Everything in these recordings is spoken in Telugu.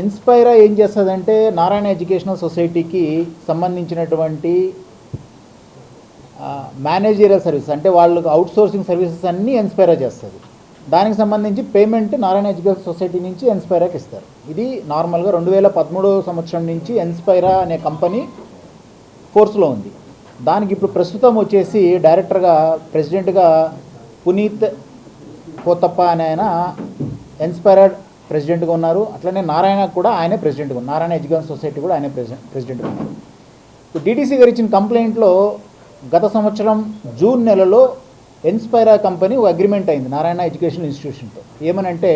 ఇన్స్పైరా ఏం చేస్తుందంటే నారాయణ ఎడ్యుకేషనల్ సొసైటీకి సంబంధించినటువంటి మేనేజీరియల్ సర్వీస్ అంటే వాళ్ళకి అవుట్ సోర్సింగ్ సర్వీసెస్ అన్నీ ఇన్స్పైరా చేస్తుంది. దానికి సంబంధించి పేమెంట్ నారాయణ ఎడ్యుకేషన్ సొసైటీ నుంచి ఎన్స్పైరాకి ఇస్తారు. ఇది నార్మల్గా రెండు వేల పదమూడవ సంవత్సరం నుంచి ఇన్స్పైరా అనే కంపెనీ ఫోర్స్లో ఉంది. దానికి ఇప్పుడు ప్రస్తుతం వచ్చేసి డైరెక్టర్గా ప్రెసిడెంట్గా పునీత్ కోతప్ప అనే ఆయన ఇన్స్పైర్డ్ ప్రెసిడెంట్గా ఉన్నారు. అట్లనే నారాయణ కూడా ఆయనే ప్రెసిడెంట్గా ఉన్నారు. నారాయణ ఎడ్యుకేషన్ సొసైటీ కూడా ఆయనే ప్రెసిడెంట్ ప్రెసిడెంట్గా ఉన్నారు. ఇప్పుడు డీటీసీ గారు ఇచ్చిన కంప్లైంట్లో గత సంవత్సరం జూన్ నెలలో ఇన్స్పైరా కంపెనీ ఒక అగ్రిమెంట్ అయింది నారాయణ ఎడ్యుకేషన్ ఇన్స్టిట్యూషన్తో. ఏమనంటే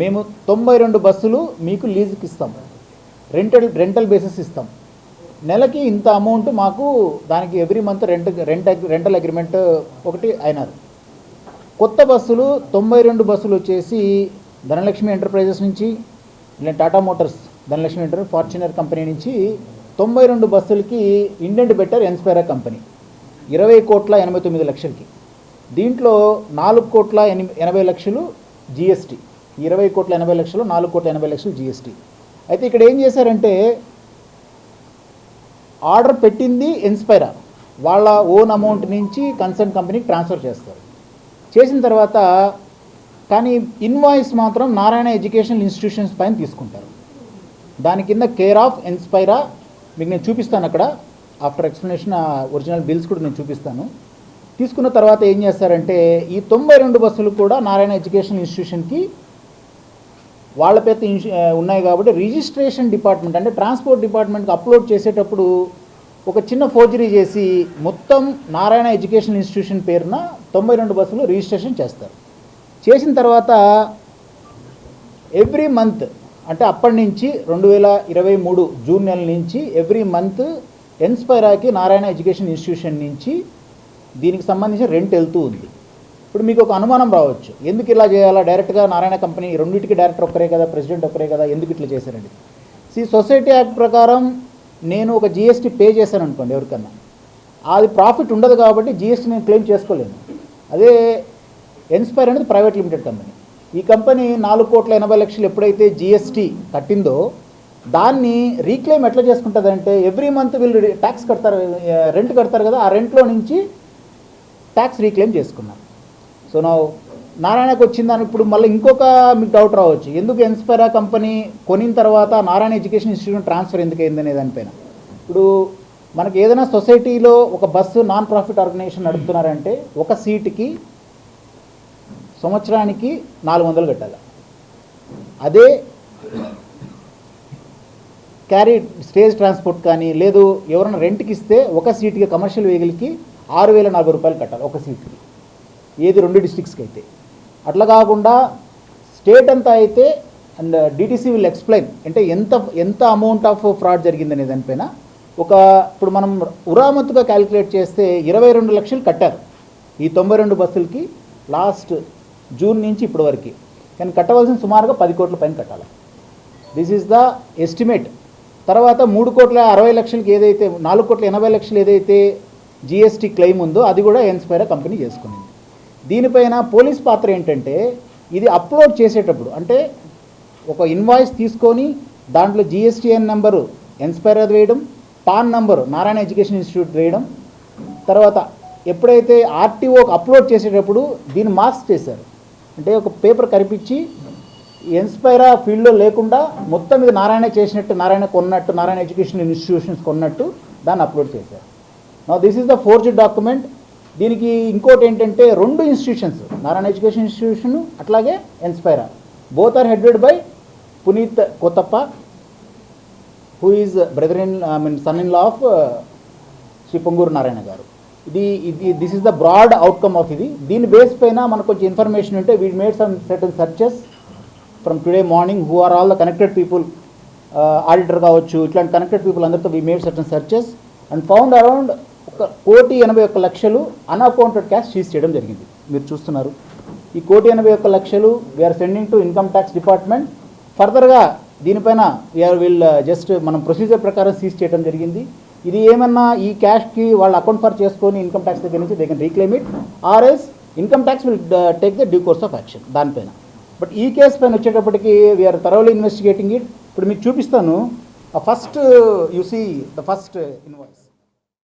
మేము తొంభై రెండు బస్సులు మీకు లీజుకి ఇస్తాం. రెంటల్ రెంటల్ బేసిస్ ఇస్తాం. నెలకి ఇంత అమౌంట్ మాకు దానికి every month rent rent rental agreement ఒకటి అయినారు. కొత్త బస్సులు తొంభై రెండు బస్సులు వచ్చేసి ధనలక్ష్మి ఎంటర్ప్రైజెస్ నుంచి ఇలా Tata Motors Dhanalakshmi enter Fortuner company నుంచి తొంభై రెండు బస్సులకి ఇండెంట్ బెటర్ ఎన్స్పైరా కంపెనీ. ఇరవై కోట్ల ఎనభై తొమ్మిది లక్షలకి. దీంట్లో నాలుగు కోట్ల ఎని ఎనభై లక్షలు జిఎస్టీ. ఇరవై కోట్ల ఎనభై లక్షలు నాలుగు కోట్ల ఎనభై లక్షలు జిఎస్టీ. అయితే ఇక్కడ ఏం చేశారంటే ఆర్డర్ పెట్టింది ఇన్స్పైరా వాళ్ళ ఓన్ అమౌంట్ నుంచి కన్సర్న్ కంపెనీకి ట్రాన్స్ఫర్ చేస్తారు. చేసిన తర్వాత కానీ ఇన్వాయిస్ మాత్రం నారాయణ ఎడ్యుకేషనల్ ఇన్స్టిట్యూషన్స్ పైన తీసుకుంటారు. దాని కింద కేర్ ఆఫ్ ఇన్స్పైరా మీకు నేను చూపిస్తాను అక్కడ. ఆఫ్టర్ ఎక్స్ప్లెనేషన్ ఒరిజినల్ బిల్స్ కూడా నేను చూపిస్తాను. తీసుకున్న తర్వాత ఏం చేస్తారంటే ఈ తొంభై రెండు బస్సులు కూడా నారాయణ ఎడ్యుకేషన్ ఇన్స్టిట్యూషన్కి వాళ్ళ పేరు ఉన్నాయి కాబట్టి రిజిస్ట్రేషన్ డిపార్ట్మెంట్ అంటే ట్రాన్స్పోర్ట్ డిపార్ట్మెంట్కి అప్లోడ్ చేసేటప్పుడు ఒక చిన్న ఫోర్జరీ చేసి మొత్తం నారాయణ ఎడ్యుకేషన్ ఇన్స్టిట్యూషన్ పేరున తొంభై రెండు బస్సులు రిజిస్ట్రేషన్ చేస్తారు. చేసిన తర్వాత ఎవ్రీ మంత్ అంటే అప్పటి నుంచి రెండు వేల ఇరవై మూడు జూన్ నెల నుంచి ఎవ్రీ మంత్ ఎన్స్పైరాకి నారాయణ ఎడ్యుకేషన్ ఇన్స్టిట్యూషన్ నుంచి దీనికి సంబంధించిన రెంట్ వెళ్తూ ఉంది. ఇప్పుడు మీకు ఒక అనుమానం రావచ్చు. ఎందుకు ఇలా చేయాలా? డైరెక్ట్గా నారాయణ కంపెనీ రెండింటికి డైరెక్టర్ ఒక్కరే కదా ప్రెసిడెంట్ ఒక్కరే కదా ఎందుకు ఇట్లా చేశారండి? సి సొసైటీ యాక్ట్ ప్రకారం నేను ఒక జిఎస్టీ పే చేశాను అనుకోండి ఎవరికన్నా. అది ప్రాఫిట్ ఉండదు కాబట్టి జిఎస్టీ నేను క్లెయిమ్ చేసుకోలేను. అదే ఎన్స్పైర్ అనేది ప్రైవేట్ లిమిటెడ్ కంపెనీ ఈ కంపెనీ నాలుగు కోట్ల ఎనభై లక్షలు ఎప్పుడైతే జిఎస్టీ కట్టిందో దాన్ని రీక్లెయిమ్ ఎట్లా చేసుకుంటుందంటే ఎవ్రీ మంత్ వీళ్ళు ట్యాక్స్ కడతారు రెంట్ కడతారు కదా ఆ రెంట్లో నుంచి ట్యాక్స్ రీక్లెయిమ్ చేసుకున్నారు. సో నా నారాయణకు వచ్చిందని ఇప్పుడు మళ్ళీ ఇంకొక మీకు డౌట్ రావచ్చు. ఎందుకు ఎన్స్పైరా కంపెనీ కొనిన తర్వాత నారాయణ ఎడ్యుకేషన్ ఇన్స్టిట్యూట్ ట్రాన్స్ఫర్ ఎందుకు అయింది అనే దానిపైన? ఇప్పుడు మనకి ఏదైనా సొసైటీలో ఒక బస్సు నాన్ ప్రాఫిట్ ఆర్గనైజేషన్ నడుపుతున్నారంటే ఒక సీటుకి సంవత్సరానికి నాలుగు వందలు కట్టాలి. అదే క్యారీ స్టేజ్ ట్రాన్స్పోర్ట్ కానీ లేదు ఎవరైనా రెంట్కి ఇస్తే ఒక సీట్కి కమర్షియల్ వెహికల్కి ఆరు వేల నలభై రూపాయలు కట్టాలి ఒక సీట్కి. ఏది రెండు డిస్ట్రిక్ట్స్కి అయితే. అట్లా కాకుండా స్టేట్ అంతా అయితే అండ్ డిటీసీ విల్ ఎక్స్ప్లెయిన్ అంటే ఎంత ఎంత అమౌంట్ ఆఫ్ ఫ్రాడ్ జరిగిందనే దానిపైన ఒక ఇప్పుడు మనం ఉరామత్తుగా క్యాలిక్యులేట్ చేస్తే ఇరవై రెండు లక్షలు కట్టారు. ఈ తొంభై రెండు బస్సులకి లాస్ట్ జూన్ నుంచి ఇప్పటి వరకు. కానీ కట్టవలసిన సుమారుగా పది కోట్ల పైన కట్టాలి. దిస్ ఈజ్ ద ఎస్టిమేట్ తర్వాత మూడు కోట్ల అరవై లక్షలకి ఏదైతే నాలుగు కోట్ల ఎనభై లక్షలు ఏదైతే జిఎస్టీ క్లెయిమ్ ఉందో అది కూడా ఎన్స్పైరా కంపెనీ చేసుకునింది. దీనిపైన పోలీస్ పాత్ర ఏంటంటే ఇది అప్లోడ్ చేసేటప్పుడు అంటే ఒక ఇన్వాయిస్ తీసుకొని దాంట్లో జిఎస్టీఎన్ నెంబరు ఎన్స్పైర్ వేయడం PAN number Narayana education institute వేయడం తర్వాత ఎప్పుడైతే ఆర్టీఓకి అప్లోడ్ చేసేటప్పుడు దీన్ని మార్క్స్ చేశారు. అంటే ఒక పేపర్ కనిపించి ఇన్స్పైరా ఫీల్డ్లో లేకుండా మొత్తం ఇది నారాయణ చేసినట్టు నారాయణ కొన్నట్టు నారాయణ ఎడ్యుకేషన్ ఇన్స్టిట్యూషన్స్ కొన్నట్టు దాన్ని అప్లోడ్ చేశారు. నా this is the forge document దీనికి ఇంకోటి ఏంటంటే రెండు ఇన్స్టిట్యూషన్స్ నారాయణ ఎడ్యుకేషన్ ఇన్స్టిట్యూషన్ అట్లాగే Inspira. Both are headed by Puneet Kothappa who is brother in I mean son in law of Shri Ponguru Narayana garu. ఇది ఇది this is the broad outcome of ఇది. దీని బేస్ పైన మనకు కొంచెం ఇన్ఫర్మేషన్ ఉంటే we made some certain searches from today morning who are all the connected people auditor కావచ్చు ఇట్లాంటి కనెక్టెడ్ పీపుల్ అందరితో we made certain searches and found around ఒక కోటి ఎనభై ఒక్క లక్షలు అన్అకౌంటెడ్ క్యాష్ సీజ్ చేయడం జరిగింది. మీరు చూస్తున్నారు. ఈ కోటి ఎనభై ఒక్క లక్షలు we're sending to income tax department ఫర్దర్గా దీనిపైన వీఆర్ విల్ జస్ట్ మనం ప్రొసీజర్ ప్రకారం సీజ్ చేయడం జరిగింది. ఇది ఏమన్నా ఈ క్యాష్కి వాళ్ళ అకౌంట్ ఫర్ చేసుకొని ఇన్కమ్ ట్యాక్స్ దగ్గర నుంచి they can reclaim it or else income tax will take the due course of action దానిపైన. బట్ ఈ కేసు పైన వచ్చేటప్పటికి వీఆర్ థరోలీ ఇన్వెస్టిగేటింగ్ ఇట్ ఇప్పుడు మీకు చూపిస్తాను. First you see the first invoice